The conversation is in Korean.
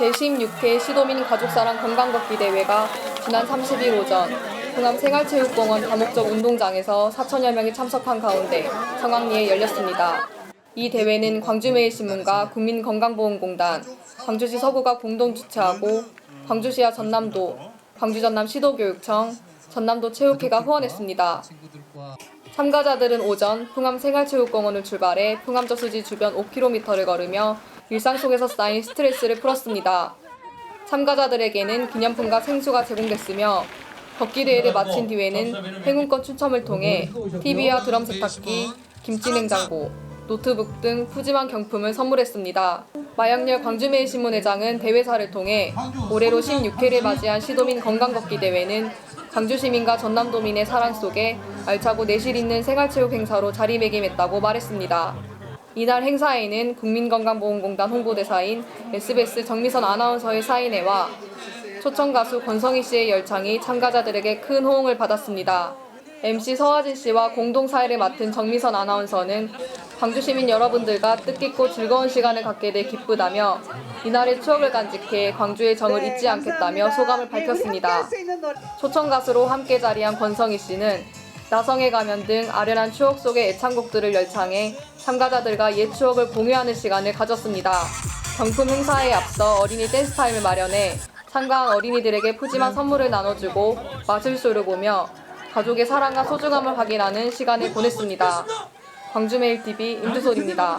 제16회 시도민 가족사랑 건강걷기 대회가 지난 30일 오전 흥암 생활체육공원 다목적 운동장에서 4천여 명이 참석한 가운데 성황리에 열렸습니다. 이 대회는 광주매일신문과 국민건강보험공단, 광주시 서구가 공동 주최하고 광주시와 전남도, 광주전남 시도교육청, 전남도 체육회가 후원했습니다. 참가자들은 오전 풍암 생활체육공원을 출발해 풍암저수지 주변 5km를 걸으며 일상 속에서 쌓인 스트레스를 풀었습니다. 참가자들에게는 기념품과 생수가 제공됐으며 걷기 대회를 마친 뒤에는 행운권 추첨을 통해 TV와 드럼 세탁기, 김치 냉장고, 노트북 등 푸짐한 경품을 선물했습니다. 마양렬 광주매일신문 회장은 대회사를 통해 올해로 16회를 맞이한 시도민 건강걷기 대회는 광주 시민과 전남도민의 사랑 속에 알차고 내실 있는 생활체육 행사로 자리매김했다고 말했습니다. 이날 행사에는 국민건강보험공단 홍보대사인 SBS 정미선 아나운서의 사인회와 초청 가수 권성희 씨의 열창이 참가자들에게 큰 호응을 받았습니다. MC 서하진 씨와 공동 사회를 맡은 정미선 아나운서는 광주 시민 여러분들과 뜻깊고 즐거운 시간을 갖게 돼 기쁘다며 이날의 추억을 간직해 광주의 정을 잊지 않겠다며 소감을 밝혔습니다. 초청 가수로 함께 자리한 권성희 씨는 나성의 가면 등 아련한 추억 속의 애창곡들을 열창해 참가자들과 옛 추억을 공유하는 시간을 가졌습니다. 경품 행사에 앞서 어린이 댄스 타임을 마련해 참가한 어린이들에게 푸짐한 선물을 나눠주고 마술쇼를 보며 가족의 사랑과 소중함을 확인하는 시간을 보냈습니다. 광주메일TV 임주솔입니다.